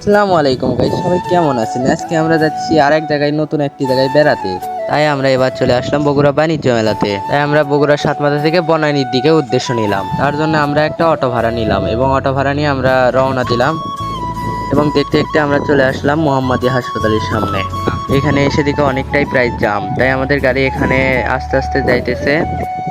আসসালামু আলাইকুম ভাই সবাই কেমন আছেন? আজকে আমরা যাচ্ছি আর এক জায়গায়, নতুন একটি জায়গায় বেড়াতে। তাই আমরা এবার চলে আসলাম বগুড়া বাণিজ্য মেলাতে। তাই আমরা বগুড়া সাতমাথা থেকে বনানীর দিকে উদ্দেশ্য নিলাম। তার জন্য আমরা একটা অটো ভাড়া নিলাম এবং অটো ভাড়া নিয়ে আমরা রওনা দিলাম। এবং দেখতে দেখতে আমরা চলে আসলাম মোহাম্মদী হাসপাতালের সামনে। এখানে এসে দিকে অনেকটাই প্রায় জাম তাই আমাদের গাড়ি এখানে আস্তে আস্তে যাইতেছে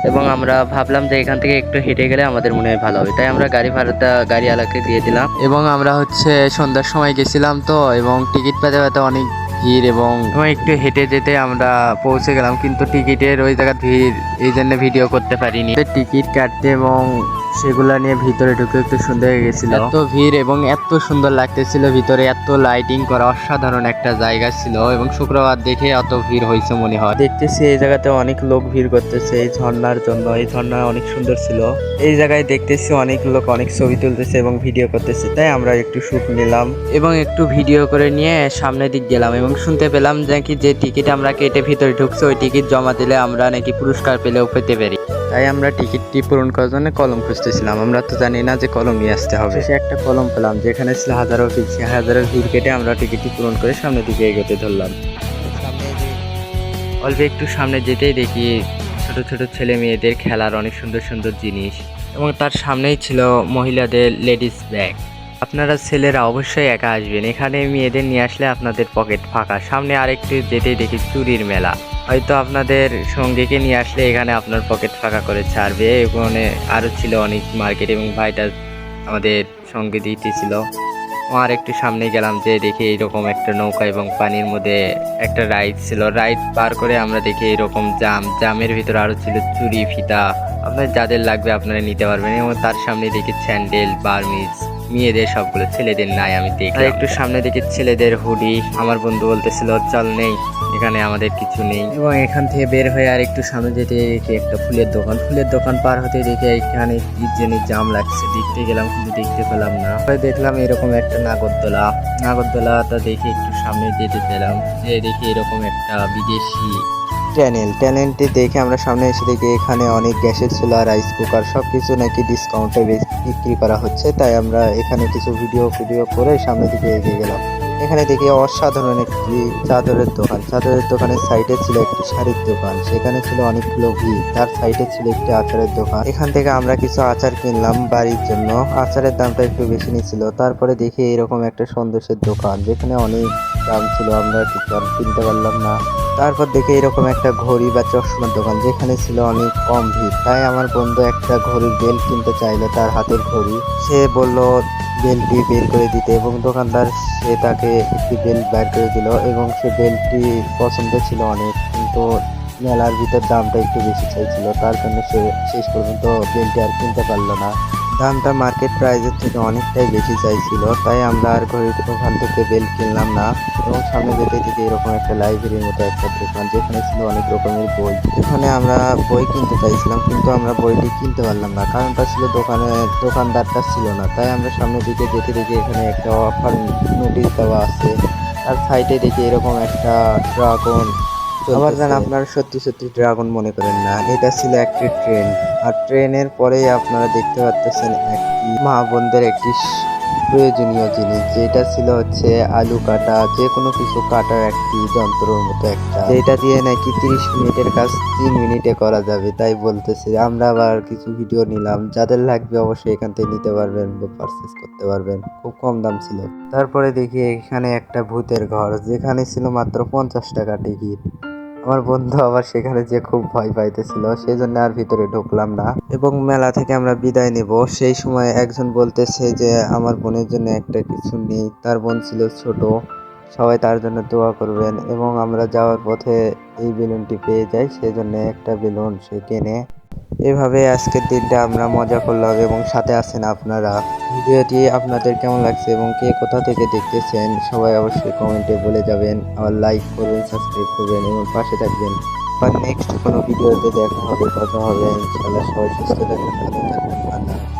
এবং আমরা ভাবলাম যে এখান থেকে একটু হেঁটে গেলে আমাদের মনে হয় ভালো হবে। তাই আমরা গাড়ি ভাড়াটা গাড়িওয়ালাকে দিয়ে দিলাম। এবং আমরা হচ্ছে সন্ধ্যার সময় গেছিলাম তো এবং টিকিট পেতে পেতে অনেক ভিড় এবং একটু হেঁটে যেতে আমরা পৌঁছে গেলাম কিন্তু টিকিটের ওই জায়গায় ভিড় এই জন্য ভিডিও করতে পারিনি। টিকিট কাটতে এবং সেগুলা নিয়ে ভিতরে ঢুকে একটু সুন্দর হয়ে গেছিল। এত ভিড় এবং এত সুন্দর লাগতেছিল ভিতরে এত লাইটিং করা অসাধারণ একটা জায়গা ছিল এবং শুক্রবার দেখে এত ভিড় হয়েছে মনে হয়। দেখতেছি এই জায়গাতে অনেক লোক ভিড় করতেছে এই ঝর্ণার জন্য এই ঝর্ণা অনেক সুন্দর ছিল। এই জায়গায় দেখতেছি অনেক লোক অনেক ছবি তুলতেছে এবং ভিডিও করতেছে তাই আমরা একটু শুট নিলাম। এবং একটু ভিডিও করে নিয়ে সামনের দিক গেলাম এবং শুনতে পেলাম যে কি যে টিকিট আমরা কেটে ভিতরে ঢুকছে ওই টিকিট জমা দিলে আমরা নাকি পুরস্কার পেলেও পেতে পারি। তাই আমরা টিকিটটি পূরণ করার জন্য কলম খুঁজতেছিলাম, আমরা তো জানি না যে কলম নিয়ে আসতে হবে। সে একটা কলম পেলাম, যেখানে ছিল হাজারো ভিড় সে হাজারো ভিড় কেটে আমরা টিকিটটি পূরণ করে সামনের দিকে এগোতে ধরলাম। অল্প একটু সামনে যেতেই দেখি ছোট ছোট ছেলে মেয়েদের খেলার অনেক সুন্দর সুন্দর জিনিস, এবং তার সামনেই ছিল মহিলাদের লেডিস ব্যাগ। আপনারা ছেলেরা অবশ্যই একা আসবেন, এখানে মেয়েদের নিয়ে আসলে আপনাদের পকেট ফাঁকা। সামনে আরেকটু যেতেই দেখি চুরির মেলা। হয়তো আপনাদের সঙ্গীকে নিয়ে আসলে এখানে আপনার পকেট ফাঁকা করে ছাড়বে। এখানে আরও ছিল অনেক মার্কেট এবং ভাইটা আমাদের সঙ্গে দিতেছিল। আর একটু সামনে গেলাম যে দেখি এইরকম একটা নৌকা এবং পানির মধ্যে একটা রাইড ছিল। রাইড পার করে আমরা দেখি এরকম জাম, জামের ভিতর আরও ছিল চুরি, ফিতা। আপনার যাদের লাগবে আপনারা নিতে পারবেন এবং তার সামনে দেখি স্যান্ডেল, বার্মিজ মেয়েদের সবগুলো ছেলেদের নাই, আমি দেখি একটু সামনে দেখি ছেলেদের হুডি। আমার বন্ধু বলতেছিল, চল নেই, এখানে আমাদের কিছু নেই। এবং এখান থেকে বের হয়ে আর একটু সামনে যেতে দেখি একটা ফুলের দোকান। ফুলের দোকান পার হতে দেখে এখানে কি জাম লাগছে। দেখতে গেলাম, কিন্তু দেখতে পেলাম না। দেখলাম এরকম একটা নাগরদোলা। নাগরদোলাটা দেখে একটু সামনে যেতে পেলাম। যে দেখি এরকম একটা বিদেশি ট্যানেল ট্যানেলটি দেখে আমরা সামনে এসে দেখি এখানে অনেক গ্যাসের চুলা রাইস কুকার সব কিছু নাকি ডিসকাউন্টে বিক্রি করা হচ্ছে। তাই আমরা এখানে কিছু ভিডিও ভিডিও করে সামনের দিকে এগিয়ে গেলাম। এখানে দেখি অসাধারণ একটি চাদরের দোকান। চাদরের দোকানের সাইডে ছিল একটি শাড়ির দোকান। সেখানে ছিল অনেকগুলো ভিড়। তার সাইডে ছিল একটি আচারের দোকান। এখান থেকে আমরা কিছু আচার কিনলাম বাড়ির জন্য। আচারের দামটা একটু বেশি নিয়েছিল তারপরে দেখি এরকম একটা সন্দেশের দোকান, যেখানে অনেক দাম ছিল। আমরা কিছু কিনতে পারলাম না। তারপর দেখে এরকম একটা ঘড়ি বা চশমার দোকান, যেখানে ছিল অনেক কম ভিড়। তাই আমার বন্ধু একটা ঘড়ির বেল কিনতে চাইলো তার হাতের ঘড়ি। সে বলল, বেলটি বের করে দিতে। এবং দোকানদার, সে তাকে একটি বেল বের করে দিল এবং সে বেলটি পছন্দ ছিল অনেক, কিন্তু মেলার ভিতর দামটা একটু বেশি চাইছিল। তার জন্য সে শেষ পর্যন্ত বেলটি আর কিনতে পারল না। দামটা মার্কেট প্রাইসের থেকে অনেকটাই বেশি চাইছিল, তাই আমরা আর ঘড়ির ওখান থেকে বেল কিনলাম না। এবং সামনে যেতে থেকে এরকম একটা লাইব্রেরির মতো একটা দোকান, যেখানে ছিল অনেক রকমের বই। এখানে আমরা বই কিনতে চাইছিলাম, কিন্তু আমরা বইটি কিনতে পারলাম না। কারণটা ছিল দোকানে, দোকানদারটা ছিল না। তাই আমরা সামনের দিকে যেতে দেখি এখানে একটা অফার নোটিশ দেওয়া আছে। আর সাইডে দেখি এরকম একটা ড্রাগন আবার যেন আপনারা সত্যি সত্যি ড্রাগন মনে করেন না। এটা ছিল একটি ট্রেন। আর ট্রেনের পরেই আপনারা দেখতে পাচ্ছেন একটি মা বোনদের একটি প্রয়োজনীয় জিনিস। যেটা ছিল হচ্ছে আলু কাটা। যে কোনো কিছু কাটার একটি যন্ত্রের মতো একটা। যেটা দিয়ে নাকি তিরিশ মিনিটের কাজ তিন মিনিটে করা যাবে। তাই বলতেছে, আমরা আবার কিছু ভিডিও নিলাম। যাদের লাগবে অবশ্যই এখান থেকে নিতে পারবেন বা পারচেস করতে পারবেন। খুব কম দাম ছিল। তারপরে দেখি এখানে একটা ভূতের ঘর। যেখানে ছিল মাত্র পঞ্চাশ টাকা টিকিট। আমার বন্ধু আবার সেখানে যে খুব ভয় পাইতেছিল সেই জন্য আর ভিতরে ঢুকলাম না। এবং মেলা থেকে আমরা বিদায় নেব। সেই সময় একজন বলতেছে যে, আমার বোনের জন্য একটা কিছু নেই, তার বোন ছিল ছোট, সবাই তার জন্য দোয়া করবেন। এবং আমরা যাওয়ার পথে এই বেলুনটি পেয়ে যাই সেই জন্য একটা বেলুন সে কেনে। এভাবে আজকের দিনটা আমরা মজা করলাম এবং সাথে আছেন আপনারা। ভিডিওটি আপনাদের কেমন লাগছে এবং কে কোথা থেকে দেখতেছেন, সবাই অবশ্যই কমেন্টে বলে যাবেন। আবার লাইক করবেন সাবস্ক্রাইব করবেন এবং পাশে থাকবেন। বা নেক্সট কোনো ভিডিওতে দেখা হবে, কথা হবে। ইনশাআল্লাহ সবাই সুস্থ থাকবেন, ভালো থাকবেন। আল্লাহ।